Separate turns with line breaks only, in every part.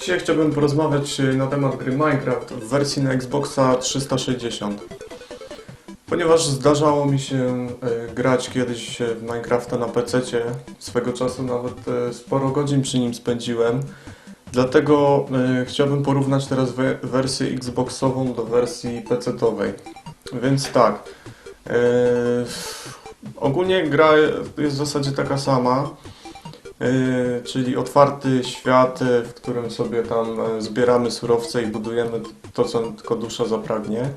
Dzisiaj chciałbym porozmawiać y, na temat gry Minecraft w wersji na Xboxa 360. Ponieważ zdarzało mi się y, grać kiedyś w Minecrafta na PC, swego czasu nawet y, sporo godzin przy nim spędziłem. Dlatego chciałbym porównać teraz we, wersję Xboxową do wersji PC-owej. Więc tak. ogólnie gra jest w zasadzie taka sama. Yy, czyli otwarty świat, yy, w którym sobie tam e, zbieramy surowce i budujemy to, co tylko dusza zapragnie.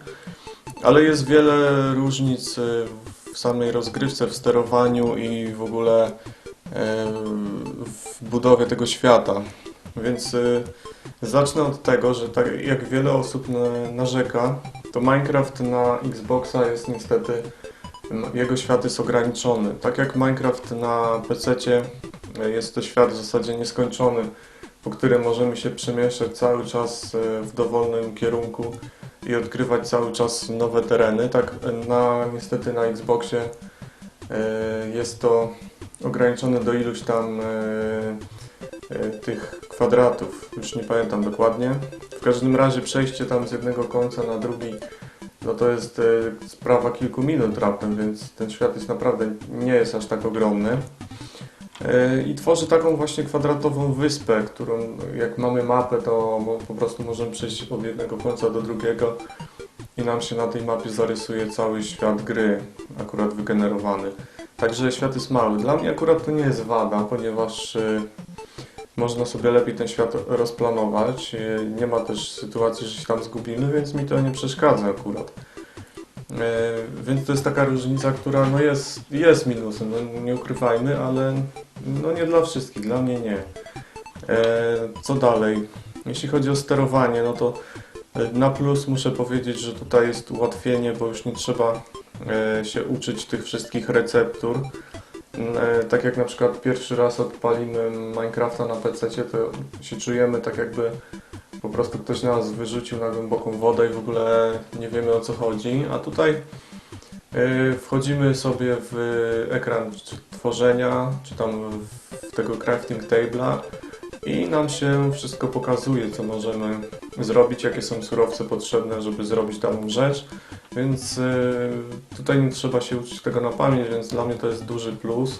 Ale jest wiele różnic w samej rozgrywce, w sterowaniu i w ogóle w budowie tego świata. Więc zacznę od tego, że tak jak wiele osób na- narzeka, to Minecraft na Xboxa jest niestety, jego świat jest ograniczony. Tak jak Minecraft na PC jest to świat w zasadzie nieskończony, po którym możemy się przemieszczać cały czas e, w dowolnym kierunku i odkrywać cały czas nowe tereny. Tak na, niestety na Xboxie e, jest to ograniczone do iluś tam e, tych kwadratów, już nie pamiętam dokładnie. W każdym razie przejście tam z jednego końca na drugi no to jest sprawa kilku minut raptem, więc ten świat jest naprawdę nie jest aż tak ogromny. E, I tworzy taką właśnie kwadratową wyspę, którą jak mamy mapę, to po prostu możemy przejść od jednego końca do drugiego i nam się na tej mapie zarysuje cały świat gry, akurat wygenerowany. Także świat jest mały. Dla mnie akurat to nie jest wada, ponieważ e, można sobie lepiej ten świat rozplanować. E, Nie ma też sytuacji, że się tam zgubimy, więc mi to nie przeszkadza akurat. Więc to jest taka różnica, która no jest, jest minusem, no nie ukrywajmy, ale no nie dla wszystkich, dla mnie nie. E, co dalej? Jeśli chodzi o sterowanie, no to e, na plus muszę powiedzieć, że tutaj jest ułatwienie, bo już nie trzeba e, się uczyć tych wszystkich receptur. E, tak jak na przykład pierwszy raz odpalimy Minecrafta na PC, to się czujemy tak jakby po prostu ktoś nas wyrzucił na głęboką wodę i w ogóle nie wiemy o co chodzi, a tutaj wchodzimy sobie w ekran tworzenia, czy tam w tego crafting table'a i nam się wszystko pokazuje, co możemy zrobić, jakie są surowce potrzebne, żeby zrobić daną rzecz, więc y, tutaj nie trzeba się uczyć tego na pamięć, więc dla mnie to jest duży plus.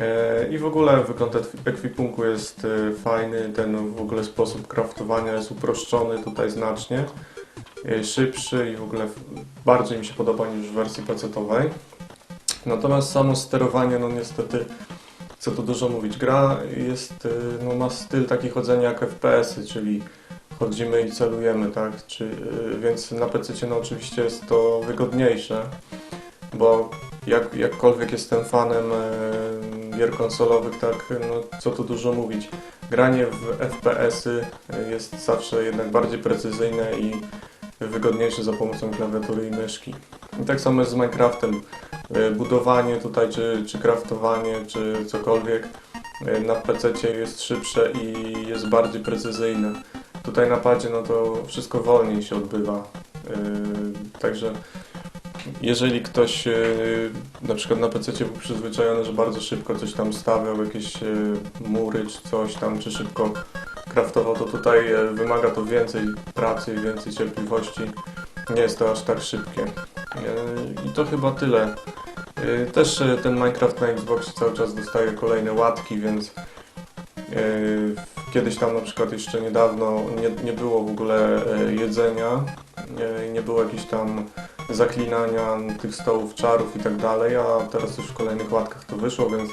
E, I w ogóle wygląd ekwi- ekwipunku jest e, fajny, ten w ogóle sposób craftowania jest uproszczony tutaj znacznie, e, szybszy i w ogóle bardziej mi się podoba niż w wersji PC-owej. Natomiast samo sterowanie, no niestety, co tu dużo mówić, gra jest, e, no ma styl taki chodzenia jak FPS-y, czyli chodzimy i celujemy, tak, Czy, e, więc na PC no oczywiście jest to wygodniejsze, bo jak, jakkolwiek jestem fanem e, gier konsolowych, tak, no co tu dużo mówić. Granie w FPS-y jest zawsze jednak bardziej precyzyjne i wygodniejsze za pomocą klawiatury i myszki. I tak samo jest z Minecraftem. E, Budowanie tutaj, czy, czy craftowanie, czy cokolwiek e, na PC jest szybsze i jest bardziej precyzyjne. Tutaj na padzie no to wszystko wolniej się odbywa. E, Także jeżeli ktoś na przykład na PC był przyzwyczajony, że bardzo szybko coś tam stawiał, jakieś mury czy coś tam, czy szybko kraftował, to tutaj e, wymaga to więcej pracy i więcej cierpliwości. Nie jest to aż tak szybkie. E, I to chyba tyle. E, Też ten Minecraft na Xbox cały czas dostaje kolejne łatki, więc kiedyś tam na przykład jeszcze niedawno nie, nie było w ogóle jedzenia, e, nie było jakichś tam zaklinania tych stołów, czarów i tak dalej, a teraz już w kolejnych łatkach to wyszło, więc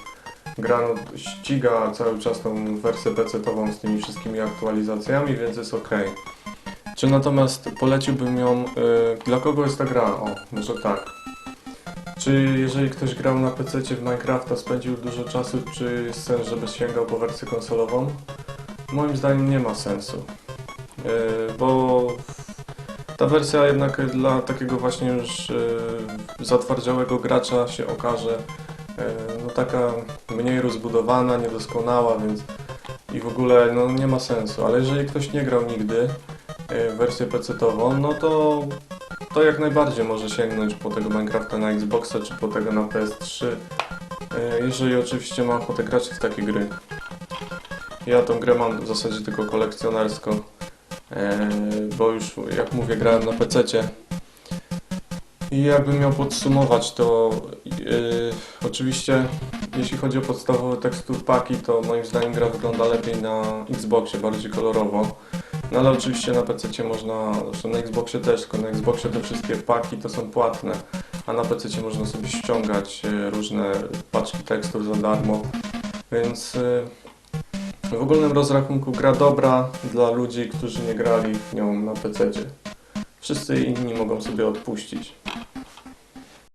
gra no, ściga cały czas tą wersję PC-ową z tymi wszystkimi aktualizacjami, więc jest ok. Czy natomiast poleciłbym ją, y, dla kogo jest ta gra? O, może tak. Czy jeżeli ktoś grał na PC w Minecrafta, spędził dużo czasu, czy jest sens, żeby sięgał po wersję konsolową? Moim zdaniem nie ma sensu. Y, bo ta wersja jednak dla takiego właśnie już y, zatwardziałego gracza się okaże no taka mniej rozbudowana, niedoskonała, więc i w ogóle no nie ma sensu. Ale jeżeli ktoś nie grał nigdy w wersję PC-ową, no to to jak najbardziej może sięgnąć po tego Minecrafta na Xboxa czy po tego na PS3, y, jeżeli oczywiście ma ochotę grać w takie gry. Ja tą grę mam w zasadzie tylko kolekcjonersko, e, bo już jak mówię grałem na PC-cie. I jakbym miał podsumować, to e, oczywiście jeśli chodzi o podstawowe tekstur paki, to moim zdaniem gra wygląda lepiej na Xboxie, bardziej kolorowo. No ale oczywiście na PC można, zresztą na Xboxie też, tylko na Xboxie te wszystkie paki to są płatne, a na PC można sobie ściągać e, różne paczki tekstur za darmo, więc e, w ogólnym rozrachunku gra dobra dla ludzi, którzy nie grali w nią na PC. Wszyscy inni mogą sobie odpuścić.